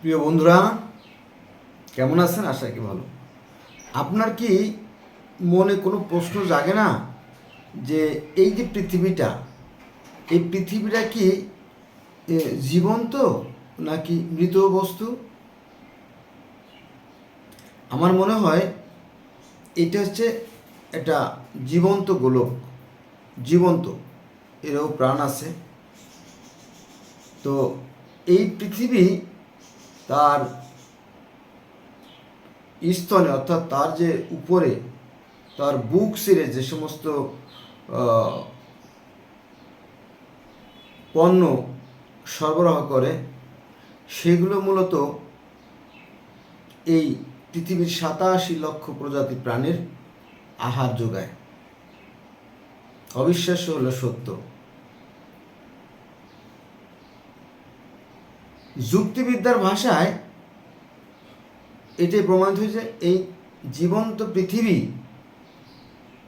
প্রিয় বন্ধুরা, কেমন আছেন? আশা কি ভালো। আপনার কি মনে কোনো প্রশ্ন জাগে না যে এই যে পৃথিবীটা, এই পৃথিবীটা কি জীবন্ত নাকি মৃত বস্তু? আমার মনে হয় এটা হচ্ছে একটা জীবন্ত গোলক, জীবন্ত, এরও প্রাণ আছে। তো এই পৃথিবী তার স্তনে অর্থাৎ তার যে উপরে, তার বুক সিরে যে সমস্ত পণ্য সরবরাহ করে, সেগুলো মূলত এই পৃথিবীর সাতাশি লক্ষ প্রজাতি প্রাণীর আহার যোগায়। অবিশ্বাস্য হলো সত্য। যুক্তিবিদ্যার ভাষায় এটাই প্রমাণিত হয়েছে, এই জীবন্ত পৃথিবী,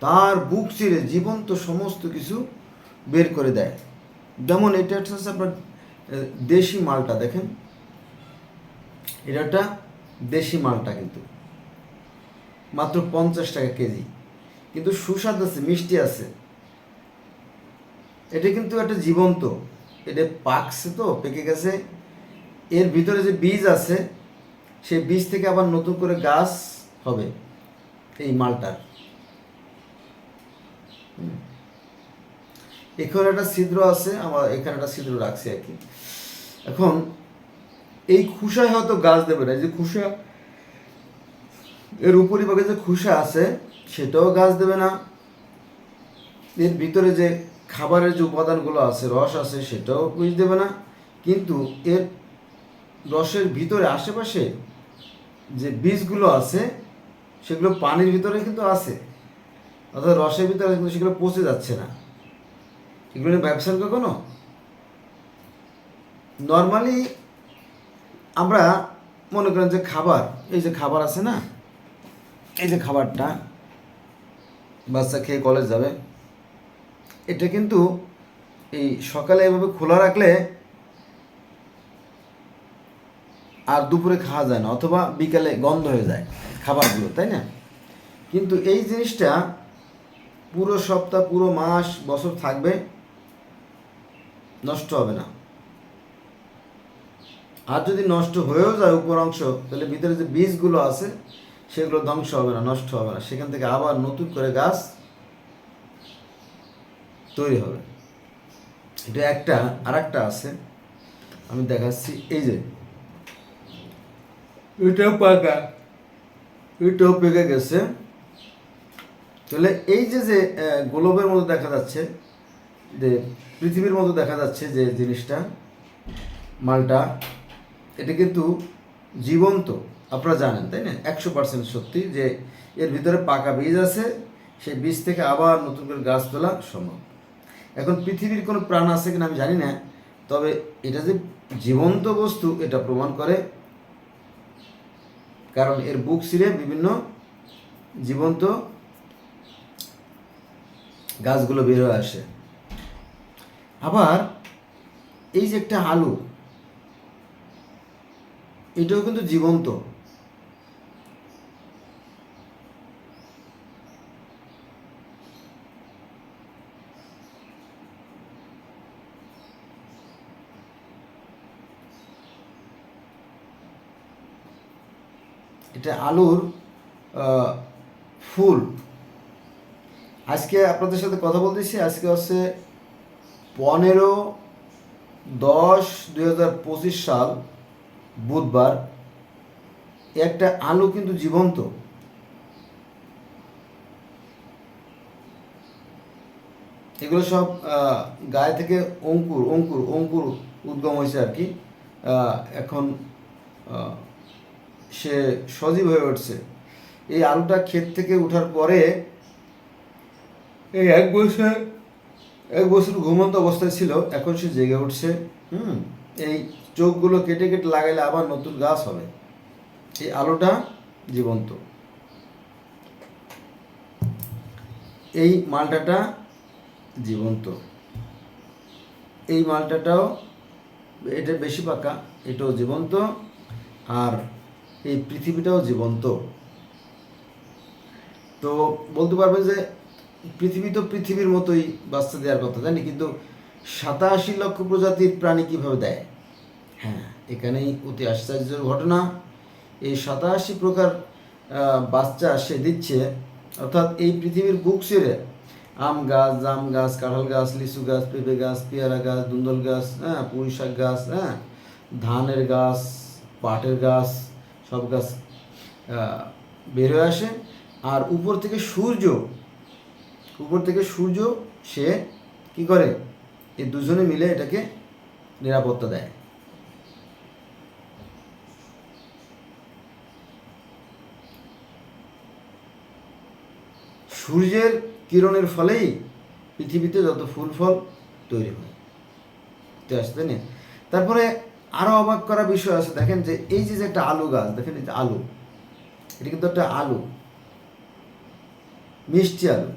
তার বুক চিরে জীবন্ত সমস্ত কিছু বের করে দেয়। যেমন এটা হচ্ছে আপনার দেশি মালটা দেখেন। এটা একটা দেশি মালটা কিন্তু। মাত্র পঞ্চাশ টাকা কেজি। কিন্তু সুস্বাদ আছে, মিষ্টি আছে। এটা কিন্তু একটা জীবন্ত। এটা পাকছে তো, পেকে গেছে। এর ভিতরে যে বীজ আছে, সেই বীজ থেকে আবার নতুন করে গাছ হবে এই মালটার। এখানে একটা ছিদ্র আছে, আমার এখানে একটা ছিদ্র রাখছি আর কি। এখন, এই খুসায় হয়তো গাছ দেবে না যে খুসা, এর উপরিভাগে যে খুসা আছে, সেটাও গাছ দেবে না। এর ভিতরে যে খাবারের যে উপাদানগুলো আছে, রস আছে, সেটাও বীজ দেবে না। কিন্তু এর রসের ভিতরে, আশেপাশে যে বীজগুলো আছে, সেগুলো পানির ভিতরে কিন্তু আছে। অর্থাৎ রসের ভিতরে কিন্তু সেগুলো পচে যাচ্ছে না। এগুলো নিয়ে ব্যবসা কখনো নর্মালি আমরা মনে করেন যে খাবার, এই যে খাবার আছে না, এই যে খাবারটা, বাচ্চা খেয়ে কলেজ যাবে, এটা কিন্তু এই সকালে এভাবে খোলা রাখলে আর দুপুরে খাওয়া যায় না, অথবা বিকালে গন্ধ হয়ে যায় খাবারগুলো, তাই না? কিন্তু এই জিনিসটা পুরো সপ্তাহ, পুরো মাস, বছর থাকবে, নষ্ট হবে না। আর যদি নষ্ট হয়েও যায় উপর অংশ, তাহলে ভিতরে যে বীজগুলো আছে, সেগুলো ধ্বংস হবে না, নষ্ট হবে না। সেখান থেকে আবার নতুন করে গাছ তৈরি হবে। এটা একটা আর একটা আছে, আমি দেখাচ্ছি। এই যে এটাও পাকা। এটাও পেকে গেছে। তাহলে এই যে যে গোলবের মতো দেখা যাচ্ছে, যে, পৃথিবীর মতো দেখা যাচ্ছে যে জিনিসটা, মালটা, এটা কিন্তু জীবন্ত। আপনারা জানেন, তাই না? একশো পার্সেন্ট সত্যি যে এর ভিতরে পাকা বীজ আছে, সেই বীজ থেকে আবার নতুন করে গাছ তোলা সম্ভব। এখন পৃথিবীর কোনো প্রাণ আছে কিনা আমি জানি না, তবে এটা যে জীবন্ত বস্তু, এটা প্রমাণ করে কারণ এর বুক সিরে বিভিন্ন জীবন্ত গাছগুলো বের হয়ে আসে। আবার এই যে একটা আলু, এটাও কিন্তু জীবন্ত। এটা আলুর ফুল। আজকে আপনাদের সাথে কথা বলতেছি আজকে হচ্ছে পনেরো দশ দুই সাল বুধবার। একটা আলু কিন্তু জীবন্ত। এগুলো সব গায়ে থেকে অঙ্কুর অঙ্কুর অঙ্কুর উদ্গম হয়েছে আর কি। এখন সে সজীব হয়ে উঠছে। এই আলুটা ক্ষেত থেকে ওঠার পরে এই এক বছর এক বছর ঘুমন্ত অবস্থায় ছিল, এখন সে জেগে উঠছে। হুম, এই চোখগুলো কেটে কেটে লাগাইলে আবার নতুন গাছ হবে। এই আলুটা জীবন্ত। এই মালটাটা জীবন্ত। এই মালটাটাও, এটা বেশি পাকা, এটাও জীবন্ত। আর এই পৃথিবীটাও জীবন্ত। তো বলতে পারবেন যে পৃথিবী তো পৃথিবীর মতোই বাচ্চা দেওয়ার কথা জানি কিন্তু সাতাশি লক্ষ প্রজাতির প্রাণী কীভাবে দেয়? হ্যাঁ এখানেই অতি আশ্চর্যের ঘটনা। এই সাতাশি প্রকার বাচ্চা সে দিচ্ছে, অর্থাৎ এই পৃথিবীর বুক ছেড়ে আম গাছ, জাম গাছ, কাঁঠাল গাছ, লিচু গাছ, পেঁপে গাছ, পেয়ারা গাছ, দুন্দল গাছ হ্যাঁ পুঁই শাক গাছ হ্যাঁ ধানের গাছ, পাটের গাছ সব গাছ বের হয়ে আসে। আর উপর থেকে সূর্য, উপর থেকে সূর্য, সে কি করে? এই দুজনে মিলে এটাকে নিরাপত্তা দেয়। সূর্যের কিরণের ফলেই পৃথিবীতে যত ফুল, ফল তৈরি হয়। তো আসছে তাই না? তারপরে আরও অবাক করা বিষয় আছে। দেখেন যে এই যে একটা আলু গাছ, দেখেন এই যে আলু, এটা কিন্তু একটা আলু, মিষ্টি আলু।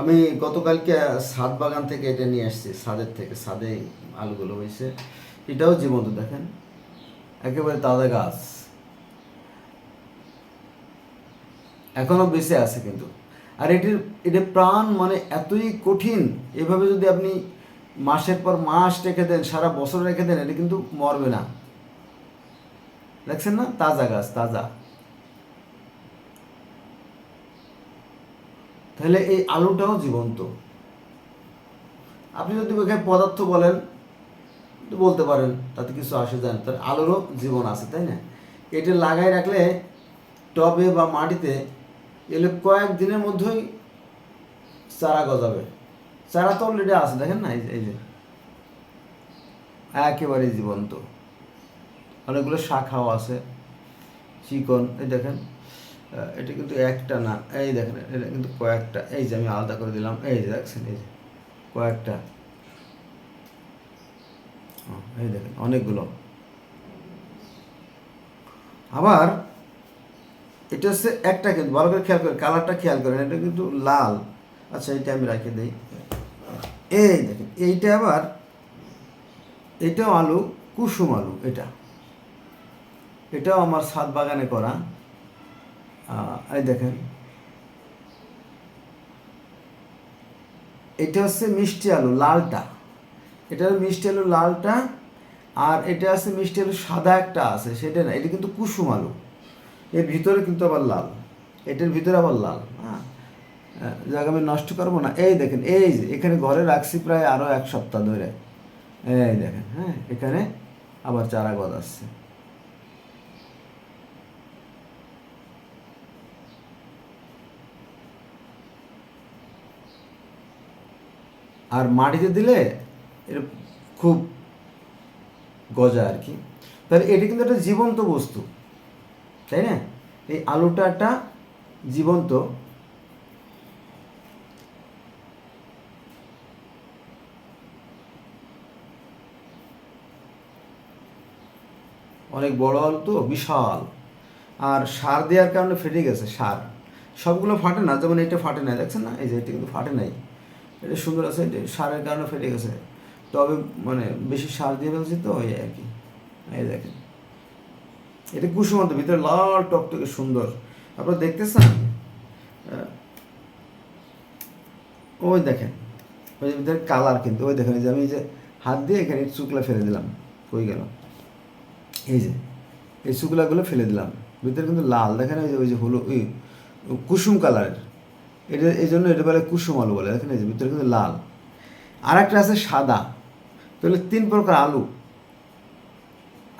আমি গতকালকে সাদ বাগান থেকে এটা নিয়ে আসছি সাদের থেকে সাদে আলুগুলো হয়েছে। এটাও জীবন্ত, দেখেন। একেবারে তাজা গাছ। এখনও বেঁচে আছে কিন্তু। আর এটির এটা প্রাণ মানে এতই কঠিন, এভাবে যদি আপনি মাসের পর মাস রেখে দেন, সারা বছর রেখে দেন, এটা কিন্তু মরবে না। দেখছেন না? তাজা গাছ, তাজা। তাহলে এই আলুটাও জীবন্ত। আপনি যদি ওখানে পদার্থ বলেন বলতে পারেন, তাতে কিছু আসে যায় না। তার আলুরও জীবন আছে, তাই না? এটা লাগাই রাখলে টবে বা মাটিতে এলে কয়েক দিনের মধ্যেই চারা গজাবে। চারা তো অলরেডি আছে, দেখেন না, এই যে- একেবারে জীবন্ত। অনেকগুলো শাখাও আছে, চিকন, এই দেখেন। এটা কিন্তু একটা না, এই দেখেন, এটা কিন্তু কয়েকটা, এই যে আমি আলাদা করে দিলাম, এই যে দেখছেন, এই যে, কয়েকটা। এই দেখেন, অনেকগুলো। আবার এটা হচ্ছে একটা কিন্তু, ভালো করে খেয়াল করেন, কালারটা খেয়াল করেন, এটা কিন্তু লাল। আচ্ছা এটা আমি রেখে দিই। এই দেখেন, এইটা আবার, এটাও আলু, কুসুম আলু, এটা। এটাও আমার ছাদ বাগানে করা। এই দেখেন। এটা হচ্ছে মিষ্টি আলু, লালটা। এটা মিষ্টি আলু লালটা, আর এটা আছে মিষ্টি আলু সাদা একটা আছে, সেটা না, এটা কিন্তু কুসুম আলু। এর ভিতরে কিন্তু আবার লাল। এটার ভিতরে আবার লাল। হ্যাঁ। আহ, আমি নষ্ট করব না। এই দেখেন এই যে এখানে ঘরে রাখছি প্রায় আরও এক সপ্তাহ ধরে। এই দেখেন হ্যাঁ এখানে আবার চারা গজাচ্ছে। আর মাটিতে দিলে এর খুব গজা আর কি। তাহলে এটি কিন্তু একটা জীবন্ত বস্তু। তাই না? এই আলুটা একটা জীবন্ত। অনেক বড় আলু তো, বিশাল। আর সার দেওয়ার কারণে ফেটে গেছে সার। সবগুলো ফাটে না, যেমন এটা ফাটে না দেখছেন না? এই যে এটা কিন্তু ফাটে নাই। এটা সুন্দর আছে সারের কারণে ফেটে গেছে। তবে মানে বেশি সার দিয়ে ফেলছি তো, ওই আর কি। এই দেখেন। এটা কুসুমন্ত, ভিতরে লাল টকটকে সুন্দর। আপনারা দেখতেছেন? ওই দেখেন, ওই যে ভিতরে কালার কিন্তু, ওই দেখেন যে আমি যে হাত দিয়ে এখানে শুকলা ফেলে দিলাম কই গেল। এই যে, এই শুকলাগুলো ফেলে দিলাম, ভিতরে কিন্তু লাল, দেখেন ওই যে ওই যে হলো, ওই কুসুম কালারের। এটা, এই জন্য এটা বলে কুসুম আলু বলে, দেখেন এই যে, ভিতরে কিন্তু লাল। আর একটা আছে সাদা, তাহলে তিন প্রকার আলু।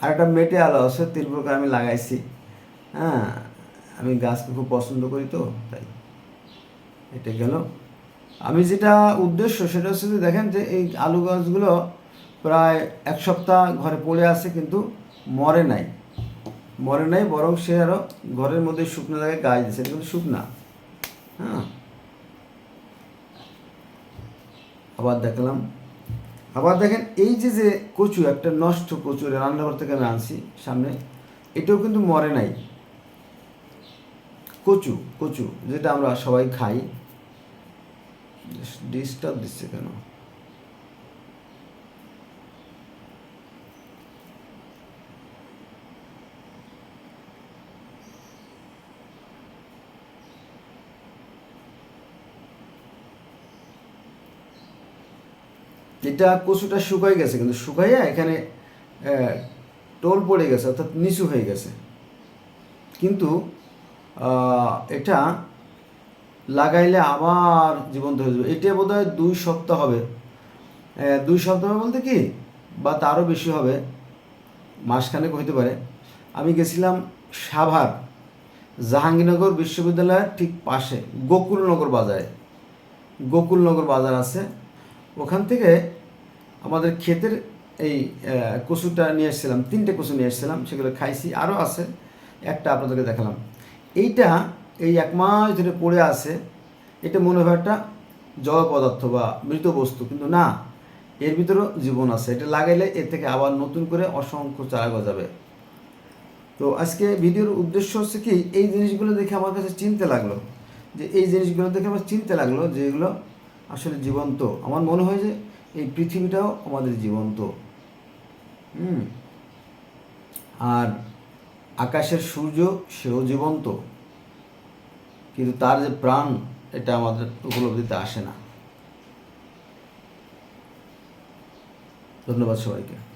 আর একটা মেটে আলু আছে তিন প্রকার আমি লাগাইছি। হ্যাঁ আমি গাছকে খুব পছন্দ করি তো, তাই। এটা গেল। আমি যেটা উদ্দেশ্য সেটা হচ্ছে যে দেখেন যে এই আলু গাছগুলো প্রায় এক সপ্তাহ ঘরে পড়ে আছে কিন্তু মরে নাই। মরে নাই, বরং সে আরও ঘরের মধ্যে শুকনো জায়গায় গাছ দিচ্ছে কিন্তু শুকনা। হ্যাঁ। আবার দেখলাম আবার দেখেন এই যে যে কচু, একটা নষ্ট কচু রান্নাঘর থেকে আমি আনছি সামনে, এটাও কিন্তু মরে নাই। কচু কচু, যেটা আমরা সবাই খাই, ডিস্টার্ব দিচ্ছে কেন? এটা কচুটা শুকাই গেছে, কিন্তু শুকাইয়া এখানে টোল পড়ে গেছে, অর্থাৎ নিচু হয়ে গেছে। কিন্তু এটা লাগাইলে আবার জীবন্ত হয়ে যাবে। এটা বোধ হয় দুই সপ্তাহ হবে। দুই সপ্তাহ বলতে কি? বা তারও বেশি হবে। মাসখানেক হইতে পারে। আমি গেছিলাম সাভার, জাহাঙ্গীরনগর বিশ্ববিদ্যালয়ের ঠিক পাশে, গোকুলনগর বাজারে। গোকুলনগর বাজার আছে। ওখান থেকে আমাদের ক্ষেতের এই কচুটা নিয়ে এসেছিলাম, তিনটে কচু নিয়ে এসেছিলাম, সেগুলো খাইছি আরও আছে, একটা আপনাদেরকে দেখালাম। এইটা এই এক মাস ধরে পড়ে আছে, এটা মনে হয় একটা জড় পদার্থ বা মৃত বস্তু, কিন্তু না, এর ভিতরেও জীবন আছে। এটা লাগাইলে এর থেকে আবার নতুন করে অসংখ্য চারা গজাবে। তো আজকে ভিডিওর উদ্দেশ্য হচ্ছে কি, এই জিনিসগুলো দেখে আমার কাছে চিনতে লাগল, যে এই জিনিসগুলো দেখে আমার চিনতে লাগল যে এগুলো আসলে জীবন্ত। আমার মনে হয় যে এই পৃথিবীটাও আমাদের জীবন্ত। হুম। আর আকাশের সূর্য সেও জীবন্ত। কিন্তু তার যে প্রাণ, এটা আমাদের উপলব্ধিতে আসে না। ধন্যবাদ সবাইকে।